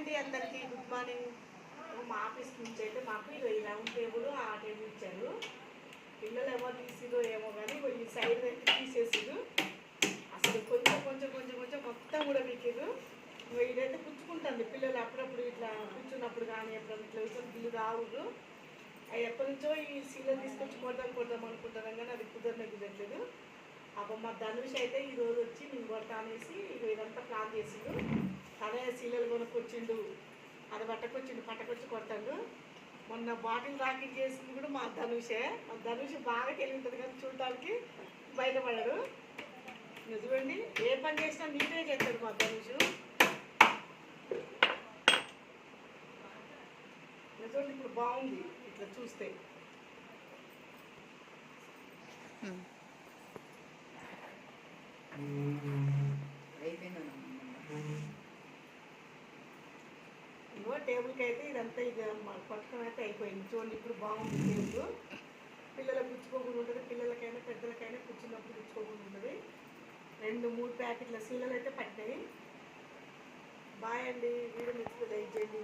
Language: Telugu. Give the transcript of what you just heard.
అండి అందరికీ గుడ్ మార్నింగ్. మా ఆఫీస్ నుంచి అయితే మాకు ఇగో ఈ రౌండ్ టేబుల్ ఆ టేబుల్ ఇచ్చారు. పిల్లలు ఏమో తీసిరో ఏమో కానీ ఈ సైడ్ అయితే తీసేసిరు అసలు కొంచెం కొంచెం కొంచెం కొంచెం మొత్తం కూడా మీకిరు ఇదైతే పుచ్చుకుంటుంది. పిల్లలు అప్పుడప్పుడు ఇట్లా కూర్చున్నప్పుడు కానీ ఎప్పుడప్పుడు ఇట్లా కూర్చొని పిల్లలు రావురు అవి ఎప్పటి నుంచో ఈ సీలర్ తీసుకొచ్చి కొడదాం కొడదాం అనుకుంటున్నాం కానీ అది కుదరనే కుదరట్లేదు. అప్పుడు మా ధనుష్ అయితే ఈ రోజు వచ్చి నేను కొడతా అనేసి ఇదంతా ప్లాన్ చేసిండు. సీలలు అది పట్టకొచ్చిండు పట్టకొచ్చి కొడతాడు. మొన్న బాటిల్ రాకింగ్ చేసింది కూడా మా ధనుషే. మా ధనుష్ బాగా తెలివి ఉంటుంది కానీ చూడటానికి బయటపడాడు. ఇక ఏ పని చేసినా నీటే చేస్తాడు మా ధనుషు. నిజండి ఇప్పుడు బాగుంది ఇట్లా చూస్తే. టేబుల్కి అయితే ఇదంతా ఇది పట్టుకొని అయితే అయిపోయింది. చూడండి ఇప్పుడు బాగుంది టేబుల్. పిల్లలకు పుచ్చుకోకుండా ఉంటుంది. పిల్లలకైనా పెద్దలకైనా కూర్చున్నప్పుడు పుచ్చుకోకుండా ఉంటుంది. రెండు మూడు ప్యాకెట్ల సీలలు అయితే పట్టినాయి. బాయ్ అండి. వీడియో నచ్చితే లైక్ చేయండి.